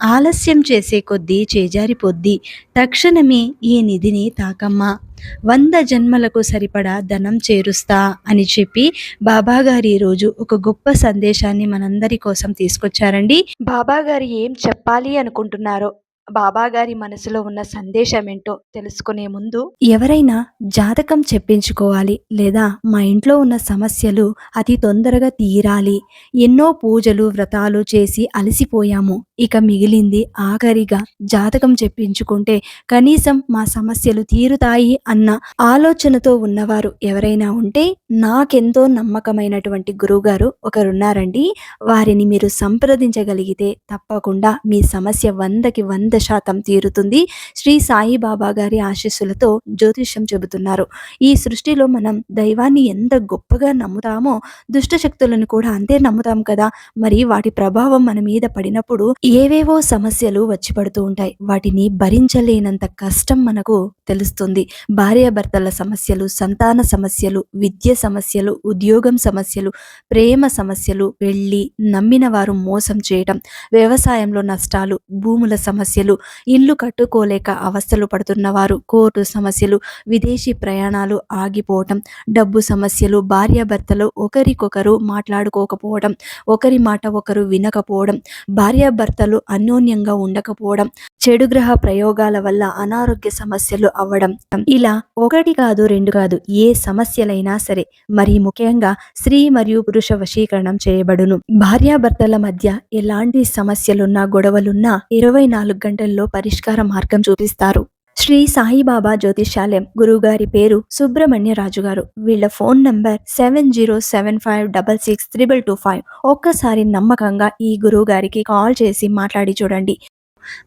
ఆలస్యం చేసే కొద్దీ చేజారిపోద్ది. తక్షణమే ఈ నిధిని తాకమ్మా. వంద జన్మలకు సరిపడా ధనం చేరుస్తా అని చెప్పి బాబాగారు ఈరోజు ఒక గొప్ప సందేశాన్ని మనందరి కోసం తీసుకొచ్చారండి. బాబాగారు ఏం చెప్పాలి అనుకుంటున్నారో బాబాగారి మనసులో ఉన్న సందేశం ఏంటో తెలుసుకునే ముందు ఎవరైనా జాతకం చెప్పించుకోవాలి లేదా మా ఇంట్లో ఉన్న సమస్యలు అతి తొందరగా తీరాలి ఎన్నో పూజలు వ్రతాలు చేసి అలసిపోయాము. ఇక మిగిలింది ఆఖరిగా జాతకం చెప్పించుకుంటే కనీసం మా సమస్యలు తీరుతాయి అన్న ఆలోచనతో ఉన్నవారు ఎవరైనా ఉంటే నాకెంతో నమ్మకమైనటువంటి గురువుగారు ఒకరున్నారండి. వారిని మీరు సంప్రదించగలిగితే తప్పకుండా మీ సమస్య వందకి వంద శాతం తీరుతుంది. శ్రీ సాయిబాబా గారి ఆశీస్సులతో జ్యోతిష్యం చెబుతున్నారు. ఈ సృష్టిలో మనం దైవాన్ని ఎంత గొప్పగా నమ్ముతామో దుష్ట శక్తులను కూడా అంతే నమ్ముతాం కదా. మరి వాటి ప్రభావం మన మీద పడినప్పుడు ఏవేవో సమస్యలు వచ్చి పడుతూ ఉంటాయి. వాటిని భరించలేనంత కష్టం మనకు తెలుస్తుంది. భార్యాభర్తల సమస్యలు సంతాన సమస్యలు విద్య సమస్యలు ఉద్యోగం సమస్యలు ప్రేమ సమస్యలు వెళ్ళి నమ్మిన వారు మోసం చేయటం వ్యవసాయంలో నష్టాలు భూముల సమస్యలు ఇల్లు కట్టుకోలేక అవస్థలు పడుతున్న వారు కోర్టు సమస్యలు విదేశీ ప్రయాణాలు ఆగిపోవటం డబ్బు సమస్యలు భార్యాభర్తలు ఒకరికొకరు మాట్లాడుకోకపోవడం ఒకరి మాట ఒకరు వినకపోవడం భార్యాభర్త భర్తలు అన్యోన్యంగా ఉండకపోవడం చెడు గ్రహ ప్రయోగాల వల్ల అనారోగ్య సమస్యలు అవ్వడం. ఇలా ఒకటి కాదు రెండు కాదు ఏ సమస్యలైనా సరే మరి ముఖ్యంగా స్త్రీ మరియు పురుష వశీకరణం చేయబడును. భార్యాభర్తల మధ్య ఎలాంటి సమస్యలున్నా గొడవలున్నా ఇరవై నాలుగు గంటల్లో పరిష్కార మార్గం చూపిస్తారు. శ్రీ సాయిబాబా జ్యోతిషాలయం గురువుగారి పేరు సుబ్రహ్మణ్య రాజు గారు వీళ్ళ phone number seven zero seven five double six triple two five. ఒక్కసారి నమ్మకంగా ఈ గురువు గారికి కాల్ చేసి మాట్లాడి చూడండి.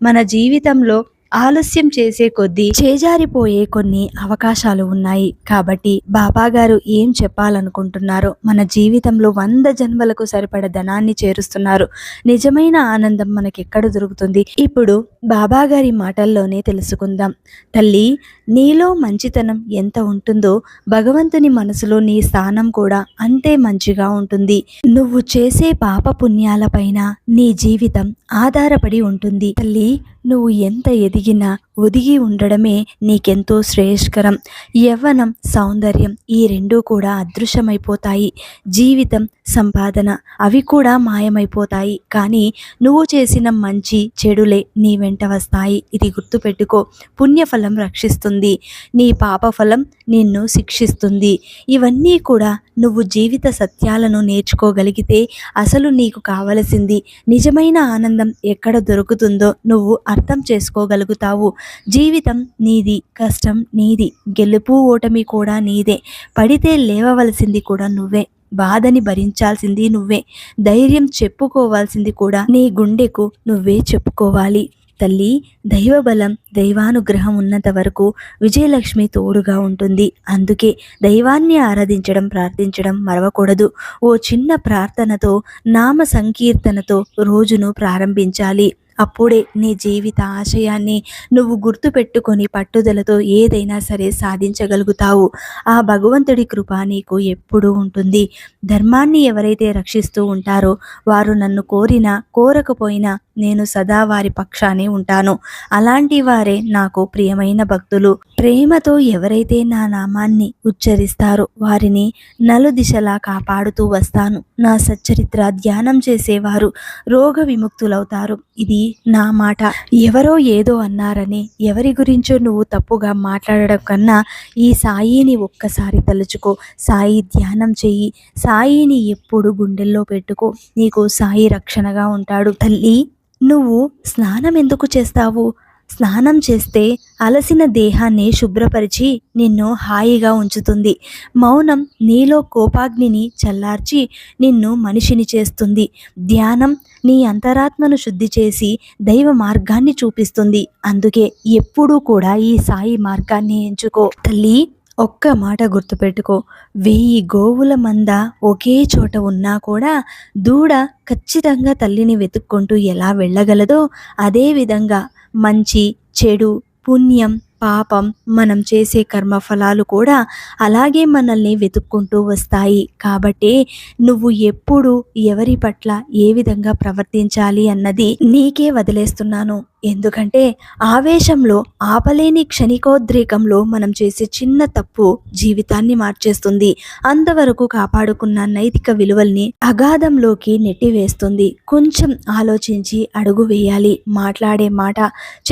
మన జీవితంలో ఆలస్యం చేసే కొద్దీ చేజారిపోయే కొన్ని అవకాశాలు ఉన్నాయి. కాబట్టి బాబా గారు ఏం చెప్పాలనుకుంటున్నారో మన జీవితంలో వంద జన్మలకు సరిపడ ధనాన్ని చేరుస్తున్నారు. నిజమైన ఆనందం మనకెక్కడ దొరుకుతుంది? ఇప్పుడు బాబాగారి మాటల్లోనే తెలుసుకుందాం. తల్లి నీలో మంచితనం ఎంత ఉంటుందో భగవంతుని మనసులో నీ స్థానం కూడా అంతే మంచిగా ఉంటుంది. నువ్వు చేసే పాప పుణ్యాలపైన నీ జీవితం ఆధారపడి ఉంటుంది. తల్లి నువ్వు ఎంత ఎదిగినా ఒదిగి ఉండడమే నీకెంతో శ్రేయస్కరం. యవ్వనం సౌందర్యం ఈ రెండూ కూడా అదృశ్యమైపోతాయి. జీవితం సంపాదన అవి కూడా మాయమైపోతాయి. కానీ నువ్వు చేసిన మంచి చెడులే నీ వెంట వస్తాయి. ఇది గుర్తుపెట్టుకో. పుణ్యఫలం రక్షిస్తుంది. నీ పాపఫలం నిన్ను శిక్షిస్తుంది. ఇవన్నీ కూడా నువ్వు జీవిత సత్యాలను నేర్చుకోగలిగితే అసలు నీకు కావలసింది నిజమైన ఆనందం ఎక్కడ దొరుకుతుందో నువ్వు అర్థం చేసుకోగలుగుతావు. జీవితం నీది కష్టం నీది గెలుపు ఓటమి కూడా నీదే. పడితే లేవవలసింది కూడా నువ్వే. బాధని భరించాల్సింది నువ్వే. ధైర్యం చెప్పుకోవాల్సింది కూడా నీ గుండెకు నువ్వే చెప్పుకోవాలి. తల్లి దైవబలం దైవానుగ్రహం ఉన్నంత వరకు విజయలక్ష్మి తోడుగా ఉంటుంది. అందుకే దైవాన్ని ఆరాధించడం ప్రార్థించడం మరవకూడదు. ఓ చిన్న ప్రార్థనతో నామ సంకీర్తనతో రోజును ప్రారంభించాలి. అప్పుడే నీ జీవిత ఆశయాన్ని నువ్వు గుర్తుపెట్టుకొని పట్టుదలతో ఏదైనా సరే సాధించగలుగుతావు. ఆ భగవంతుడి కృప నీకు ఎప్పుడూ ఉంటుంది. ధర్మాన్ని ఎవరైతే రక్షిస్తూ ఉంటారో వారు నన్ను కోరినా కోరకపోయినా నేను సదా వారి పక్షానే ఉంటాను. అలాంటి వారే నాకు ప్రియమైన భక్తులు. ప్రేమతో ఎవరైతే నా నామాన్ని ఉచ్చరిస్తారో వారిని నలుదిశలా కాపాడుతూ వస్తాను. నా సచ్చరిత్ర ధ్యానం చేసేవారు రోగ విముక్తులవుతారు. ఇది నా మాట. ఎవరో ఏదో అన్నారని ఎవరి గురించో నువ్వు తప్పుగా మాట్లాడడం కన్నా ఈ సాయిని ఒక్కసారి తలుచుకో. సాయి ధ్యానం చెయ్యి. సాయిని ఎప్పుడు గుండెల్లో పెట్టుకో. నీకు సాయి రక్షణగా ఉంటాడు తల్లి. నువ్వు స్నానం ఎందుకు చేస్తావు? స్నానం చేస్తే అలసిన దేహాన్ని శుభ్రపరిచి నిన్ను హాయిగా ఉంచుతుంది. మౌనం నీలో కోపాగ్నిని చల్లార్చి నిన్ను మనిషిని చేస్తుంది. ధ్యానం నీ అంతరాత్మను శుద్ధి చేసి దైవ మార్గాన్ని చూపిస్తుంది. అందుకే ఎప్పుడూ కూడా ఈ సాయి మార్గాన్ని ఎంచుకో. తల్లి ఒక్క మాట గుర్తుపెట్టుకో. వెయ్యి గోవుల మంద ఒకే చోట ఉన్నా కూడా దూడ ఖచ్చితంగా తల్లిని వెతుక్కుంటూ ఎలా వెళ్ళగలదో అదేవిధంగా మంచి చెడు పుణ్యం పాపం మనం చేసే కర్మఫలాలు కూడా అలాగే మనల్ని వెతుక్కుంటూ వస్తాయి. కాబట్టి నువ్వు ఎప్పుడు ఎవరి పట్ల ఏ విధంగా ప్రవర్తించాలి అన్నది నీకే వదిలేస్తున్నాను. ఎందుకంటే ఆవేశంలో ఆపలేని క్షణికోద్రేకంలో మనం చేసే చిన్న తప్పు జీవితాన్ని మార్చేస్తుంది. అంతవరకు కాపాడుకున్న నైతిక విలువల్ని అగాధంలోకి నెట్టివేస్తుంది. కొంచెం ఆలోచించి అడుగు వేయాలి. మాట్లాడే మాట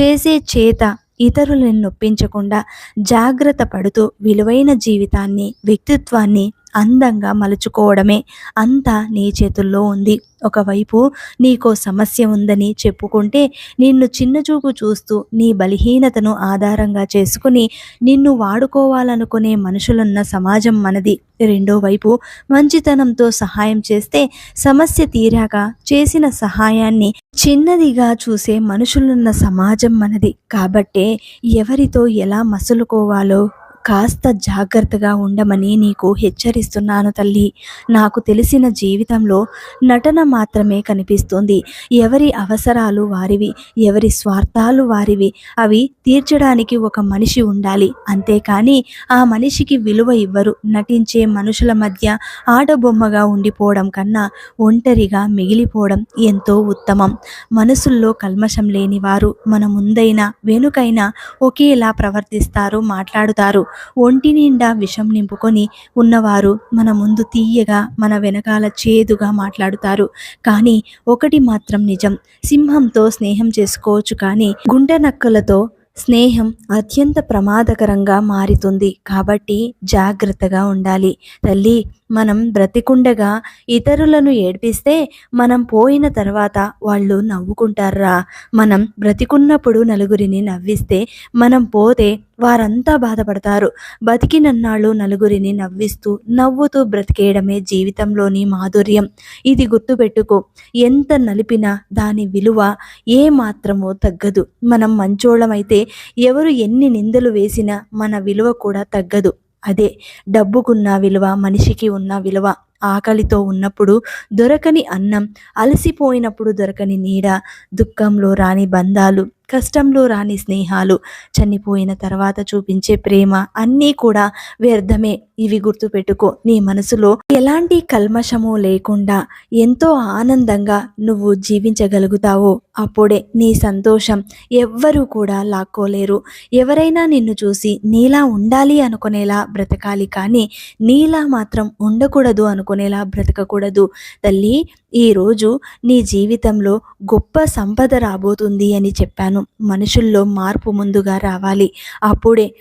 చేసే చేత ఇతరులను నొప్పించకుండా జాగ్రత్త పడుతూ విలువైన జీవితాన్ని వ్యక్తిత్వాన్ని అందంగా మలుచుకోవడమే అంతా నీ చేతుల్లో ఉంది. ఒకవైపు నీకో సమస్య ఉందని చెప్పుకుంటే నిన్ను చిన్నచూపు చూస్తూ నీ బలహీనతను ఆధారంగా చేసుకుని నిన్ను వాడుకోవాలనుకునే మనుషులున్న సమాజం మనది. రెండో వైపు మంచితనంతో సహాయం చేస్తే సమస్య తీరాక చేసిన సహాయాన్ని చిన్నదిగా చూసే మనుషులున్న సమాజం మనది. కాబట్టే ఎవరితో ఎలా మసులుకోవాలో కాస్త జాగ్రత్తగా ఉండమని నీకు హెచ్చరిస్తున్నాను తల్లి. నాకు తెలిసిన జీవితంలో నటన మాత్రమే కనిపిస్తుంది. ఎవరి అవసరాలు వారివి ఎవరి స్వార్థాలు వారివి అవి తీర్చడానికి ఒక మనిషి ఉండాలి. అంతేకాని ఆ మనిషికి విలువ ఇవ్వరు. నటించే మనుషుల మధ్య ఆటబొమ్మగా ఉండిపోవడం కన్నా ఒంటరిగా మిగిలిపోవడం ఎంతో ఉత్తమం. మనసుల్లో కల్మషం లేని వారు మన ముందైనా వెనుకైనా ఒకేలా ప్రవర్తిస్తారు మాట్లాడుతారు. ఒంటి నిండా విషం నింపుకొని ఉన్నవారు మన ముందు తీయగా మన వెనకాల చేదుగా మాట్లాడుతారు. కానీ ఒకటి మాత్రం నిజం సింహంతో స్నేహం చేసుకోవచ్చు కానీ గుండె నక్కలతో స్నేహం అత్యంత ప్రమాదకరంగా మారుతుంది. కాబట్టి జాగ్రత్తగా ఉండాలి. తల్లి మనం బ్రతికుండగా ఇతరులను ఏడ్పిస్తే మనం పోయిన తర్వాత వాళ్ళు నవ్వుకుంటారా? మనం బ్రతికున్నప్పుడు నలుగురిని నవ్విస్తే మనం పోతే వారంతా బాధపడతారు. బతికినన్నాళ్ళు నలుగురిని నవ్విస్తూ నవ్వుతూ బ్రతికేయడమే జీవితంలోని మాధుర్యం. ఇది గుర్తుపెట్టుకో ఎంత నలిపినా దాని విలువ ఏ మాత్రమో తగ్గదు. మనం మంచోళమైతే ఎవరు ఎన్ని నిందలు వేసినా మన విలువ కూడా తగ్గదు. అదే డబ్బుకున్న విలువ మనిషికి ఉన్న విలువ ఆకలితో ఉన్నప్పుడు దొరకని అన్నం అలసిపోయినప్పుడు దొరకని నీడ దుఃఖంలో రాని బంధాలు కష్టంలో రాని స్నేహాలు చనిపోయిన తర్వాత చూపించే ప్రేమ అన్నీ కూడా వ్యర్థమే. ఇవి గుర్తుపెట్టుకో నీ మనసులో ఎలాంటి కల్మషము లేకుండా ఎంతో ఆనందంగా నువ్వు జీవించగలుగుతావో. అప్పుడే నీ సంతోషం ఎవ్వరూ కూడా లాక్కోలేరు. ఎవరైనా నిన్ను చూసి నీలా ఉండాలి అనుకునేలా బ్రతకాలి కానీ నీలా మాత్రం ఉండకూడదు అనుకునేలా బ్రతకకూడదు. తల్లి ఈరోజు నీ జీవితంలో గొప్ప సంపద రాబోతుంది అని చెప్పాను. మనుషుల్లో మార్పు ముందుగా రావాలి. అప్పుడే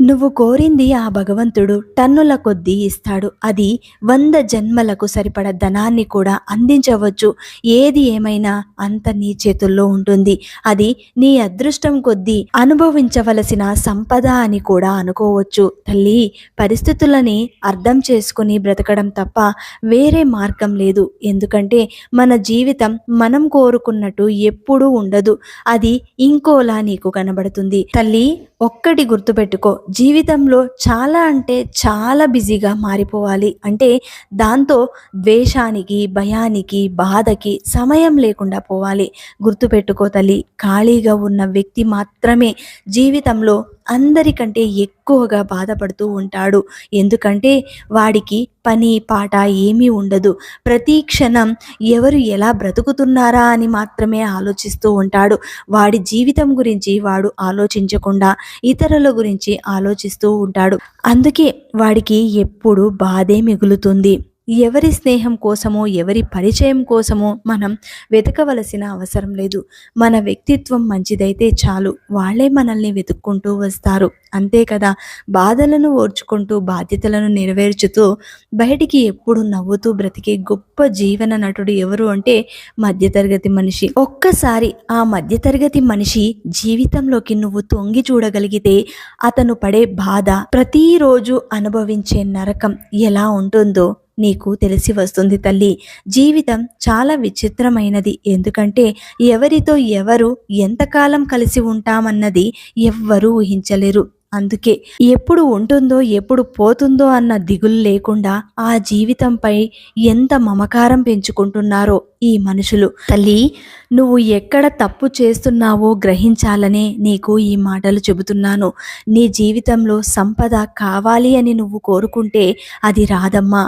నువ్వు కోరింది ఆ భగవంతుడు టన్నుల కొద్దీ ఇస్తాడు. అది వంద జన్మలకు సరిపడ ధనాన్ని కూడా అందించవచ్చు. ఏది ఏమైనా అంత నీ చేతుల్లో ఉంటుంది. అది నీ అదృష్టం కొద్దీ అనుభవించవలసిన సంపద అని కూడా అనుకోవచ్చు. తల్లి పరిస్థితులని అర్థం చేసుకుని బ్రతకడం తప్ప వేరే మార్గం లేదు. ఎందుకంటే మన జీవితం మనం కోరుకున్నట్టు ఎప్పుడూ ఉండదు. అది ఇంకోలా నీకు కనబడుతుంది. తల్లి ఒక్కటి గుర్తుపెట్టుకో. జీవితంలో చాలా అంటే చాలా బిజీగా మారిపోవాలి. అంటే దాంతో ద్వేషానికి భయానికి బాధకి సమయం లేకుండా పోవాలి. గుర్తుపెట్టుకో తల్లి ఖాళీగా ఉన్న వ్యక్తి మాత్రమే జీవితంలో అందరికంటే ఎక్కువగా బాధపడుతూ ఉంటాడు. ఎందుకంటే వాడికి పని పాట ఏమీ ఉండదు. ప్రతి క్షణం ఎవరు ఎలా బ్రతుకుతున్నారా అని మాత్రమే ఆలోచిస్తూ ఉంటాడు. వాడి జీవితం గురించి వాడు ఆలోచించకుండా ఇతరుల గురించి ఆలోచిస్తూ ఉంటాడు. అందుకే వాడికి ఎప్పుడు బాధే మిగులుతుంది. ఎవరి స్నేహం కోసమో ఎవరి పరిచయం కోసమో మనం వెతకవలసిన అవసరం లేదు. మన వ్యక్తిత్వం మంచిదైతే చాలు. వాళ్ళే మనల్ని వెతుక్కుంటూ వస్తారు. అంతే కదా? బాధలను ఓర్చుకుంటూ బాధ్యతలను నెరవేర్చుతూ బయటికి ఎప్పుడు నవ్వుతూ బ్రతికే గొప్ప జీవన నటుడు ఎవరు అంటే మధ్యతరగతి మనిషి. ఒక్కసారి ఆ మధ్యతరగతి మనిషి జీవితంలోకి నువ్వు తొంగి చూడగలిగితే అతను పడే బాధ ప్రతిరోజు అనుభవించే నరకం ఎలా ఉంటుందో నీకు తెలిసి వస్తుంది తల్లి. జీవితం చాలా విచిత్రమైనది. ఎందుకంటే ఎవరితో ఎవరు ఎంతకాలం కలిసి ఉంటామన్నది ఎవ్వరూ ఊహించలేరు. అందుకే ఎప్పుడు ఉంటుందో ఎప్పుడు పోతుందో అన్న దిగులు లేకుండా ఆ జీవితంపై ఎంత మమకారం పెంచుకుంటున్నారో ఈ మనుషులు. తల్లి నువ్వు ఎక్కడ తప్పు చేస్తున్నావో గ్రహించాలనే నీకు ఈ మాటలు చెబుతున్నాను. నీ జీవితంలో సంపద కావాలి అని నువ్వు కోరుకుంటే అది రాదమ్మా.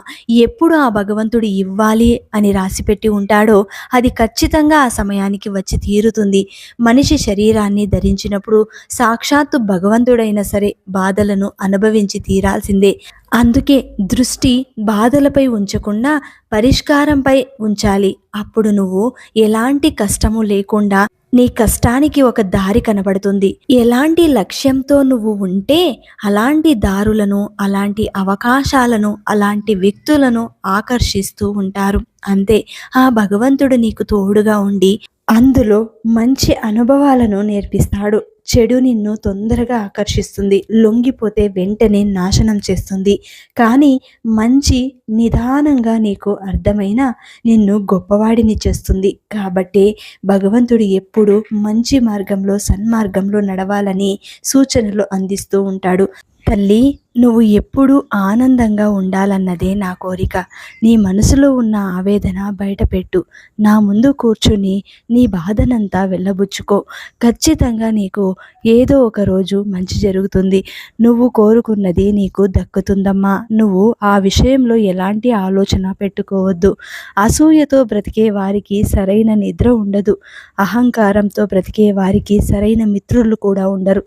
ఎప్పుడు ఆ భగవంతుడు ఇవ్వాలి అని రాసిపెట్టి ఉంటాడో అది ఖచ్చితంగా ఆ సమయానికి వచ్చి తీరుతుంది. మనిషి శరీరాన్ని ధరించినప్పుడు సాక్షాత్తు భగవంతుడైన సరే బాధలను అనుభవించి తీరాల్సిందే. అందుకే దృష్టి బాధలపై ఉంచకుండా పరిష్కారంపై ఉంచాలి. అప్పుడు నువ్వు ఎలాంటి కష్టము లేకుండా నీ కష్టానికి ఒక దారి కనబడుతుంది. ఎలాంటి లక్ష్యంతో నువ్వు ఉంటే అలాంటి దారులను అలాంటి అవకాశాలను అలాంటి వ్యక్తులను ఆకర్షిస్తూ ఉంటారు. అంతే. ఆ భగవంతుడు నీకు తోడుగా ఉండి అందులో మంచి అనుభవాలను నేర్పిస్తాడు. చెడు నిన్ను తొందరగా ఆకర్షిస్తుంది. లొంగిపోతే వెంటనే నాశనం చేస్తుంది. కానీ మంచి నిదానంగా నీకు అర్థమైన నిన్ను గొప్పవాడిని చేస్తుంది. కాబట్టి భగవంతుడు ఎప్పుడు మంచి మార్గంలో సన్మార్గంలో నడవాలని సూచనలు అందిస్తూ ఉంటాడు. తల్లి నువ్వు ఎప్పుడూ ఆనందంగా ఉండాలన్నదే నా కోరిక. నీ మనసులో ఉన్న ఆవేదన బయటపెట్టు. నా ముందు కూర్చుని నీ బాధనంతా వెళ్ళబుచ్చుకో. ఖచ్చితంగా నీకు ఏదో ఒక రోజు మంచి జరుగుతుంది. నువ్వు కోరుకున్నది నీకు దక్కుతుందమ్మా. నువ్వు ఆ విషయంలో ఎలాంటి ఆలోచన పెట్టుకోవద్దు. అసూయతో బ్రతికే వారికి సరైన నిద్ర ఉండదు. అహంకారంతో బ్రతికే వారికి సరైన మిత్రులు కూడా ఉండరు.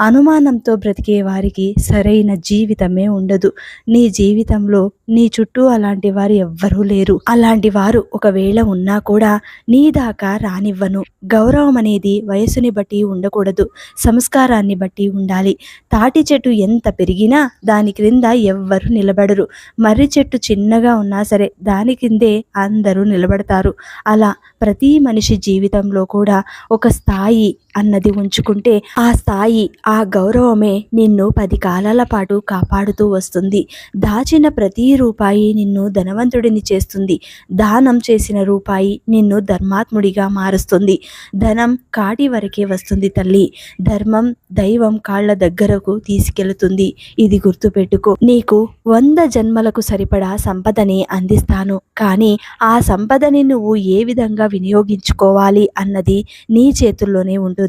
అనుమానంతో బ్రతికే వారికి సరైన జీవితమే ఉండదు. నీ జీవితంలో నీ చుట్టూ అలాంటి వారు ఎవ్వరూ లేరు. అలాంటి వారు ఒకవేళ ఉన్నా కూడా నీ దాకా రానివ్వను. గౌరవం అనేది వయసుని బట్టి ఉండకూడదు. సంస్కారాన్ని బట్టి ఉండాలి. తాటి చెట్టు ఎంత పెరిగినా దాని క్రింద ఎవ్వరు నిలబడరు. మర్రి చెట్టు చిన్నగా ఉన్నా సరే దాని కిందే అందరూ నిలబడతారు. అలా ప్రతి మనిషి జీవితంలో కూడా ఒక స్థాయి అన్నది ఉంచుకుంటే ఆ స్థాయి ఆ గౌరవమే నిన్ను పది కాలాల పాటు కాపాడుతూ వస్తుంది. దాచిన ప్రతి రూపాయి నిన్ను ధనవంతుడిని చేస్తుంది. దానం చేసిన రూపాయి నిన్ను ధర్మాత్ముడిగా మారుస్తుంది. ధనం కాటి వరకే వస్తుంది తల్లి. ధర్మం దైవం కాళ్ళ దగ్గరకు తీసుకెళ్తుంది. ఇది గుర్తుపెట్టుకో. నీకు వంద జన్మలకు సరిపడా సంపదని అందిస్తాను. కానీ ఆ సంపదని నువ్వు ఏ విధంగా వినియోగించుకోవాలి అన్నది నీ చేతుల్లోనే ఉంటుంది.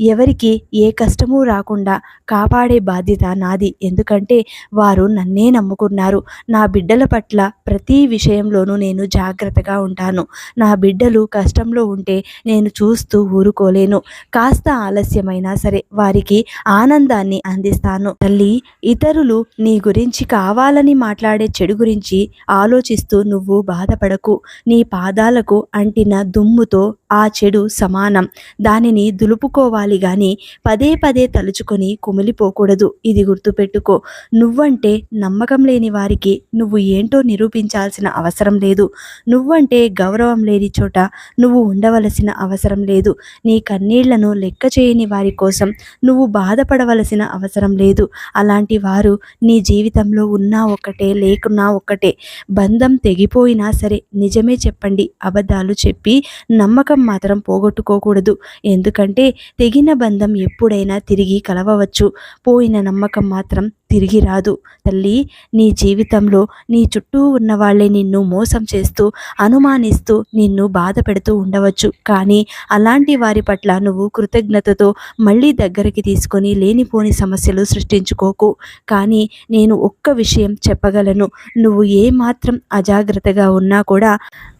ఎవరికి ఏ కష్టము రాకుండా కాపాడే బాధ్యత నాది. ఎందుకంటే వారు నన్నే నమ్ముకున్నారు. నా బిడ్డల పట్ల ప్రతి విషయంలోనూ నేను జాగ్రత్తగా ఉంటాను. నా బిడ్డలు కష్టంలో ఉంటే నేను చూస్తూ ఊరుకోలేను. కాస్త ఆలస్యమైనా సరే వారికి ఆనందాన్ని అందిస్తాను. తల్లి ఇతరులు నీ గురించి కావాలని మాట్లాడే చెడు గురించి ఆలోచిస్తూ నువ్వు బాధపడకు. నీ పాదాలకు అంటిన దుమ్ముతో ఆ చెడు సమానం. దానిని దులుపుకోవాలి గాని పదే పదే తలుచుకొని కుమిలిపోకూడదు. ఇది గుర్తుపెట్టుకో. నువ్వంటే నమ్మకం లేని వారికి నువ్వు ఏంటో నిరూపించాల్సిన అవసరం లేదు. నువ్వంటే గౌరవం లేని చోట నువ్వు ఉండవలసిన అవసరం లేదు. నీ కన్నీళ్ళను లెక్క చేయని వారి కోసం నువ్వు బాధపడవలసిన అవసరం లేదు. అలాంటి వారు నీ జీవితంలో ఉన్నా ఒక్కటే లేకున్నా ఒక్కటే. బంధం తెగిపోయినా సరే నిజమే చెప్పండి. అబద్ధాలు చెప్పి నమ్మకం మాత్రం పోగొట్టుకోకూడదు. ఎందుకంటే తెగిన బంధం ఎప్పుడైనా తిరిగి కలవవచ్చు. పోయిన నమ్మకం మాత్రం తిరిగి రాదు. తల్లి నీ జీవితంలో నీ చుట్టూ ఉన్న వాళ్ళే నిన్ను మోసం చేస్తూ అనుమానిస్తూ నిన్ను బాధ పెడుతూ ఉండవచ్చు. కానీ అలాంటి వారి పట్ల నువ్వు కృతజ్ఞతతో మళ్ళీ దగ్గరికి తీసుకొని లేనిపోని సమస్యలు సృష్టించుకోకు. కానీ నేను ఒక్క విషయం చెప్పగలను. నువ్వు ఏ మాత్రం అజాగ్రత్తగా ఉన్నా కూడా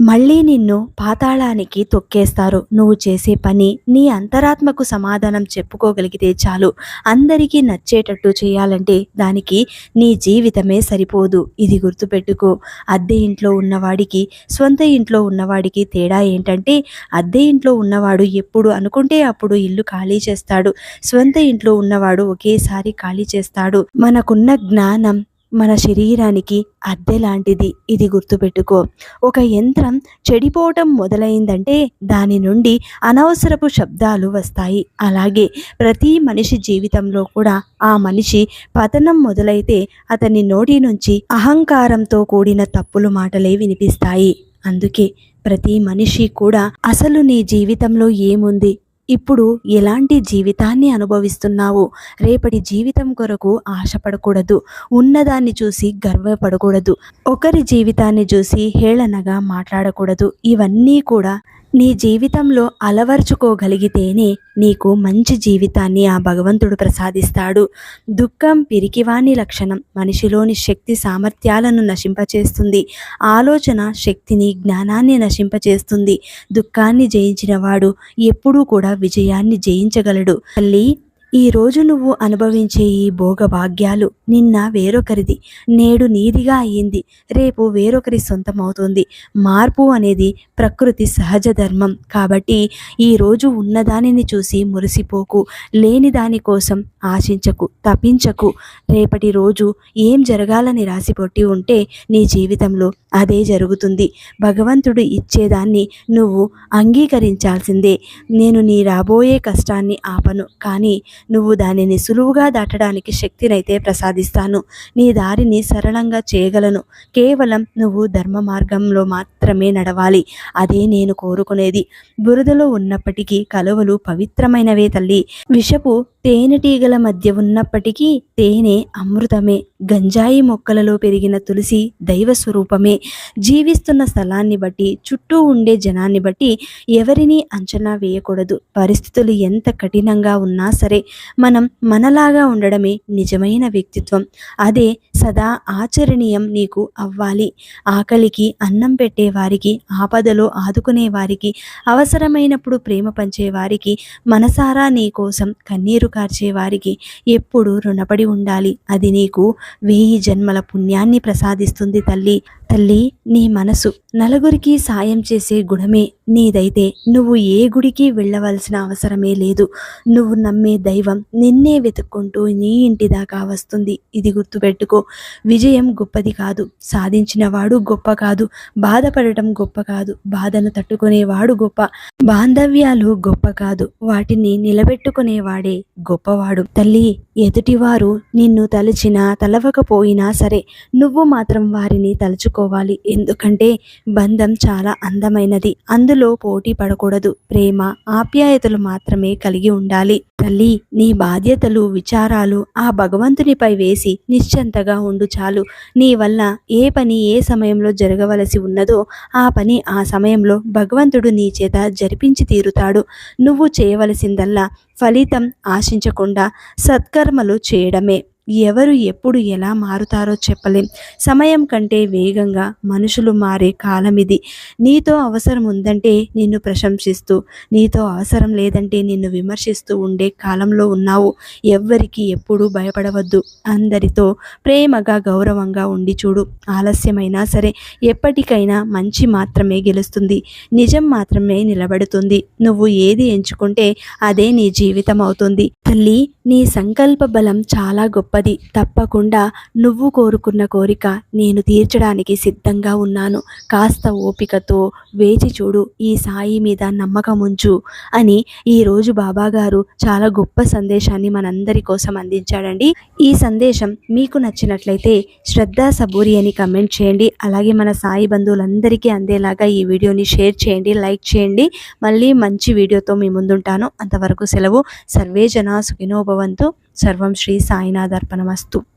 మళ్ళీ నిన్ను పాతాళానికి తొక్కేస్తారు. నువ్వు చేసే పని నీ అంతరాత్మకు సమాధానం చెప్పుకోగలిగితే చాలు. అందరికీ నచ్చేటట్టు చేయాలంటే దానికి నీ జీవితమే సరిపోదు. ఇది గుర్తుపెట్టుకో. అద్దె ఇంట్లో ఉన్నవాడికి సొంత ఇంట్లో ఉన్నవాడికి తేడా ఏంటంటే అద్దె ఇంట్లో ఉన్నవాడు ఎప్పుడు అనుకుంటే అప్పుడు ఇల్లు ఖాళీ చేస్తాడు. సొంత ఇంట్లో ఉన్నవాడు ఒకేసారి ఖాళీ చేస్తాడు. మనకున్న జ్ఞానం మన శరీరానికి అద్దె లాంటిది ఇది గుర్తుపెట్టుకో. ఒక యంత్రం చెడిపోవటం మొదలైందంటే దాని నుండి అనవసరపు శబ్దాలు వస్తాయి. అలాగే ప్రతి మనిషి జీవితంలో కూడా ఆ మనిషి పతనం మొదలైతే అతని నోటి నుంచి అహంకారంతో కూడిన తప్పులు మాటలే వినిపిస్తాయి. అందుకే ప్రతి మనిషి కూడా అసలు నీ జీవితంలో ఏముంది? ఇప్పుడు ఎలాంటి జీవితాన్ని అనుభవిస్తున్నావు? రేపటి జీవితం కొరకు ఆశపడకూడదు. ఉన్నదాన్ని చూసి గర్వపడకూడదు. ఒకరి జీవితాన్ని చూసి హేళనగా మాట్లాడకూడదు. ఇవన్నీ కూడా నీ జీవితంలో అలవర్చుకోగలిగితేనే నీకు మంచి జీవితాన్ని ఆ భగవంతుడు ప్రసాదిస్తాడు. దుఃఖం పిరికివాని లక్షణం మనిషిలోని శక్తి సామర్థ్యాలను నశింపచేస్తుంది. ఆలోచన శక్తిని జ్ఞానాన్ని నశింపచేస్తుంది. దుఃఖాన్ని జయించినవాడు ఎప్పుడూ కూడా విజయాన్ని జయించగలడు. తల్లి ఈ రోజు నువ్వు అనుభవించే ఈ భోగభాగ్యాలు నిన్న వేరొకరిది. నేడు నీదిగా అయ్యింది రేపు వేరొకరి సొంతమవుతుంది. మార్పు అనేది ప్రకృతి సహజ ధర్మం. కాబట్టి ఈరోజు ఉన్నదానిని చూసి మురిసిపోకు. లేని దాని కోసం ఆశించకు తపించకు. రేపటి రోజు ఏం జరగాలని రాసిపొట్టి ఉంటే నీ జీవితంలో అదే జరుగుతుంది. భగవంతుడు ఇచ్చేదాన్ని నువ్వు అంగీకరించాల్సిందే. నేను నీ రాబోయే కష్టాన్ని ఆపను. కానీ నువ్వు దానిని సులువుగా దాటడానికి శక్తినైతే ప్రసాదిస్తాను. నీ దారిని సరళంగా చేయగలను. కేవలం నువ్వు ధర్మ మార్గంలో మాత్రమే నడవాలి. అదే నేను కోరుకునేది. బురదలో ఉన్నప్పటికీ కలువలు పవిత్రమైనవే తల్లి. విషపు తేనెటీగల మధ్య ఉన్నప్పటికీ తేనె అమృతమే. గంజాయి మొక్కలలో పెరిగిన తులసి దైవ స్వరూపమే జీవిస్తున్న స్థలాన్ని బట్టి చుట్టూ ఉండే జనాన్ని బట్టి ఎవరిని అంచనా వేయకూడదు. పరిస్థితులు ఎంత కఠినంగా ఉన్నా సరే మనం మనలాగా ఉండడమే నిజమైన వ్యక్తిత్వం. అదే సదా ఆచరణీయం నీకు అవ్వాలి. ఆకలికి అన్నం పెట్టే వారికి ఆపదలో ఆదుకునే వారికి అవసరమైనప్పుడు ప్రేమ పంచే వారికి మనసారా నీ కోసం కన్నీరు కార్చే వారికి ఎప్పుడు రుణపడి ఉండాలి. అది నీకు వెయ్యి జన్మల పుణ్యాన్ని ప్రసాదిస్తుంది తల్లి. తల్లి నీ మనసు నలుగురికి సాయం చేసే గుణమే నీదైతే నువ్వు ఏ గుడికి వెళ్ళవలసిన అవసరమే లేదు. నువ్వు నమ్మే దైవం నిన్నే వెతుక్కుంటూ నీ ఇంటి దాకా వస్తుంది. ఇది గుర్తుపెట్టుకో విజయం గొప్పది కాదు. సాధించిన వాడు గొప్ప కాదు. బాధపడటం గొప్ప కాదు. బాధను తట్టుకునేవాడు గొప్ప. బాంధవ్యాలు గొప్ప కాదు. వాటిని నిలబెట్టుకునేవాడే గొప్పవాడు. తల్లి ఎదుటివారు నిన్ను తలచినా తలవకపోయినా సరే నువ్వు మాత్రం వారిని తలుచుకో. తలుచుకోవాలి ఎందుకంటే బంధం చాలా అందమైనది. అందులో పోటీ పడకూడదు. ప్రేమ ఆప్యాయతలు మాత్రమే కలిగి ఉండాలి. తల్లి నీ బాధ్యతలు విచారాలు ఆ భగవంతునిపై వేసి నిశ్చంతగా ఉండు చాలు. నీ వల్ల ఏ పని ఏ సమయంలో జరగవలసి ఉన్నదో ఆ పని ఆ సమయంలో భగవంతుడు నీ చేత జరిపించి తీరుతాడు. నువ్వు చేయవలసిందల్లా ఫలితం ఆశించకుండా సత్కర్మలు చేయడమే. ఎవరు ఎప్పుడు ఎలా మారుతారో చెప్పలేం. సమయం కంటే వేగంగా మనుషులు మారే కాలం ఇది. నీతో అవసరం ఉందంటే నిన్ను ప్రశంసిస్తూ నీతో అవసరం లేదంటే నిన్ను విమర్శిస్తూ ఉండే కాలంలో ఉన్నావు. ఎవ్వరికి ఎప్పుడూ భయపడవద్దు. అందరితో ప్రేమగా గౌరవంగా ఉండి చూడు. ఆలస్యమైనా సరే ఎప్పటికైనా మంచి మాత్రమే గెలుస్తుంది. నిజం మాత్రమే నిలబడుతుంది. నువ్వు ఏది ఎంచుకుంటే అదే నీ జీవితం అవుతుంది తల్లి నీ సంకల్ప బలం చాలా గొప్ప గొప్పది తప్పకుండా నువ్వు కోరుకున్న కోరిక నేను తీర్చడానికి సిద్ధంగా ఉన్నాను. కాస్త ఓపికతో వేచి చూడు ఈ సాయి మీద నమ్మకం ఉంచు అని ఈరోజు బాబాగారు చాలా గొప్ప సందేశాన్ని మనందరి కోసం అందించాడండి. ఈ సందేశం మీకు నచ్చినట్లయితే శ్రద్ధ సబూరి అని కమెంట్ చేయండి. అలాగే మన సాయి బంధువులందరికీ అందేలాగా ఈ వీడియోని షేర్ చేయండి లైక్ చేయండి. మళ్ళీ మంచి వీడియోతో మీ ముందుంటాను. అంతవరకు సెలవు. సర్వే జనా సుఖినోభవంతు సర్వం శ్రీ సాయినాథర్పణమస్తు.